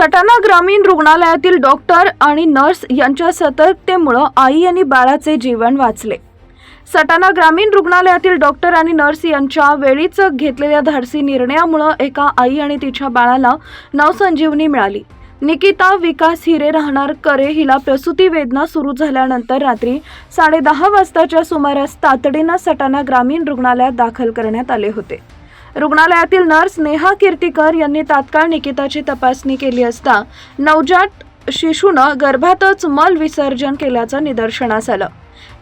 सटाणा ग्रामीण रुग्णालयातील डॉक्टर आणि नर्स यांच्या सतर्कतेमुळं आई आणि बाळाचे जीवन वाचले. सटाणा ग्रामीण रुग्णालयातील डॉक्टर आणि नर्स यांच्या वेळीच घेतलेल्या धाडसी निर्णयामुळं एका आई आणि तिच्या बाळाला नवसंजीवनी मिळाली. निकिता विकास हिरे राहणार करे हिला प्रसूती वेदना सुरू झाल्यानंतर रात्री साडेदहा वाजताच्या सुमारास तातडीनं सटाणा ग्रामीण रुग्णालयात दाखल करण्यात आले होते. रुग्णालयातील नर्स नेहा कीर्तीकर यांनी तात्काळ निकिताची तपासणी केली असता नवजात शिशूनं गर्भातच मल विसर्जन केल्याचं निदर्शनास आलं.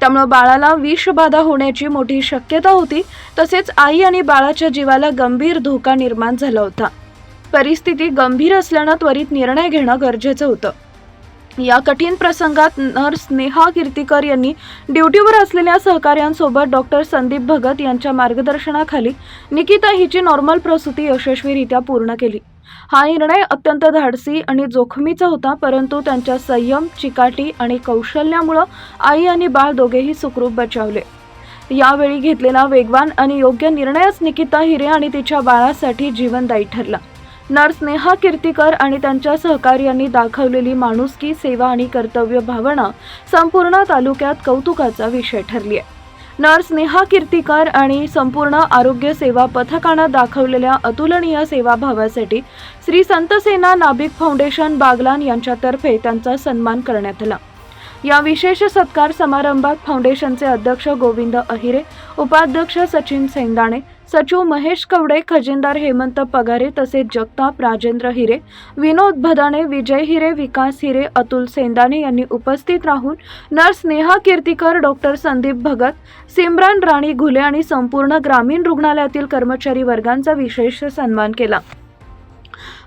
त्यामुळं बाळाला विषबाधा होण्याची मोठी शक्यता होती तसेच आई आणि बाळाच्या जीवाला गंभीर धोका निर्माण झाला होता. परिस्थिती गंभीर असल्यानं त्वरित निर्णय घेणं गरजेचं होतं. या कठीण प्रसंगात नर्स नेहा कीर्तीकर यांनी ड्युटीवर असलेल्या सहकाऱ्यांसोबत डॉक्टर संदीप भगत यांच्या मार्गदर्शनाखाली निकिता हिची नॉर्मल प्रसूती यशस्वीरित्या पूर्ण केली. हा निर्णय अत्यंत धाडसी आणि जोखमीचा होता परंतु त्यांच्या संयम चिकाटी आणि कौशल्यामुळं आई आणि बाळ दोघेही सुखरूप बचावले. यावेळी घेतलेला वेगवान आणि योग्य निर्णयच निकिता हिरे आणि तिच्या बाळासाठी जीवनदायी ठरला. नर्स नेहा कीर्तीकर आणि त्यांच्या सहकार्यांनी दाखवलेली माणुसकी सेवा आणि कर्तव्य भावना संपूर्ण तालुक्यात कौतुकाचा विषय ठरली आहे. नर्स नेहा कीर्तीकर आणि संपूर्ण आरोग्य सेवा पथकानं दाखवलेल्या अतुलनीय सेवाभावासाठी श्री संतसेना नाभिक फाउंडेशन बागलान यांच्यातर्फे त्यांचा सन्मान करण्यात आला. या विशेष सत्कार समारंभात फाउंडेशनचे अध्यक्ष गोविंद अहिरे उपाध्यक्ष सचिन सेंदाणे सचिव महेश कवडे खजिनदार हेमंत पगारे तसेच जगताप राजेंद्र हिरे विनोद भदाणे विजय हिरे विकास हिरे अतुल सेंदाणे यांनी उपस्थित राहून नर्स नेहा कीर्तीकर डॉक्टर संदीप भगत सिमरन राणी घुले आणि संपूर्ण ग्रामीण रुग्णालयातील कर्मचारी वर्गांचा विशेष सन्मान केला.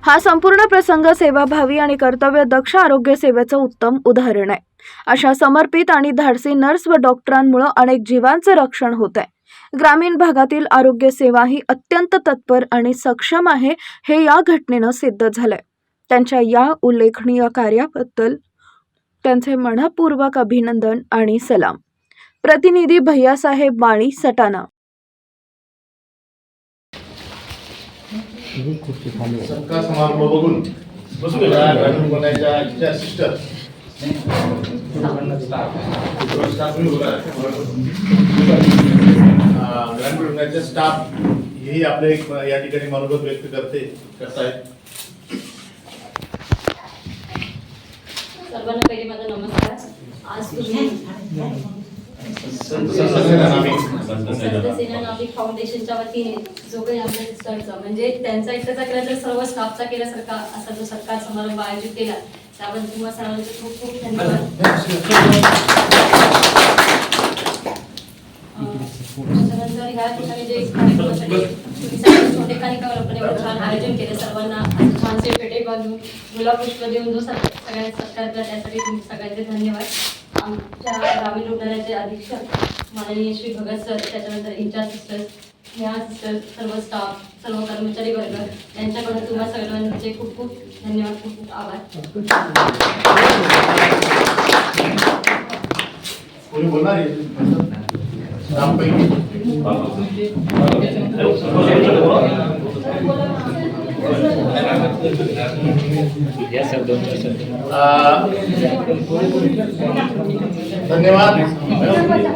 हा संपूर्ण प्रसंग सेवाभावी आणि कर्तव्य दक्ष आरोग्य सेवेचं उत्तम उदाहरण आहे. अशा समर्पित आणि धाडसी नर्स व डॉक्टरांमुळे अनेक जीवांचं रक्षण होत आहे ग्रामीण भागातील आरोग्य सेवा ही अत्यंत तत्पर आणि सक्षम आहे हे या घटनेनं सिद्ध झालंय. त्यांच्या या उल्लेखनीय कार्याबद्दल त्यांचे मनपूर्वक अभिनंदन आणि सलाम. प्रतिनिधी भैयासाहेब माळी सटाणा. सत्कार समारंभ बघून आपल्या ग्रामीण रुग्णालयाच्या आजच्या सिस्टर. ग्रामीण स्टाफ हेही आपले एक या ठिकाणी मनोगत व्यक्त करते करतायत. सर्वांना पहिले माझा नमस्कार. आज तुम्ही फाउंडेशनच्या वतीने जो काही सिस्टरचा म्हणजे त्यांचा एकट्याचा केला तर सर्व स्टाफचा सरकार असा जो समारंभ आयोजित केला त्याबद्दल तुम्हाला सर्वांचे खूप खूप धन्यवाद. त्याच्यानंतर ह्या ठिकाणी जे छोटे कार्यक्रम एवढं छान आयोजन केलं सर्वांना छानसे पेटे बांधून गुलाब पुष्प देऊन जो सत्कार सगळ्यांना सत्कार त्यासाठी सगळ्यांचे धन्यवाद. आमच्या ग्रामीण रुग्णालयाचे अधीक्षक माननीय श्री भगत सर त्याच्यानंतर इंचार्ज सिस्टर्स ह्या सिस्टर सर्व स्टाफ सर्व कर्मचारी वर्ग यांच्याकडून तुम्हाला सगळ्यांचे खूप खूप धन्यवाद खूप खूप आभार. धन्यवाद.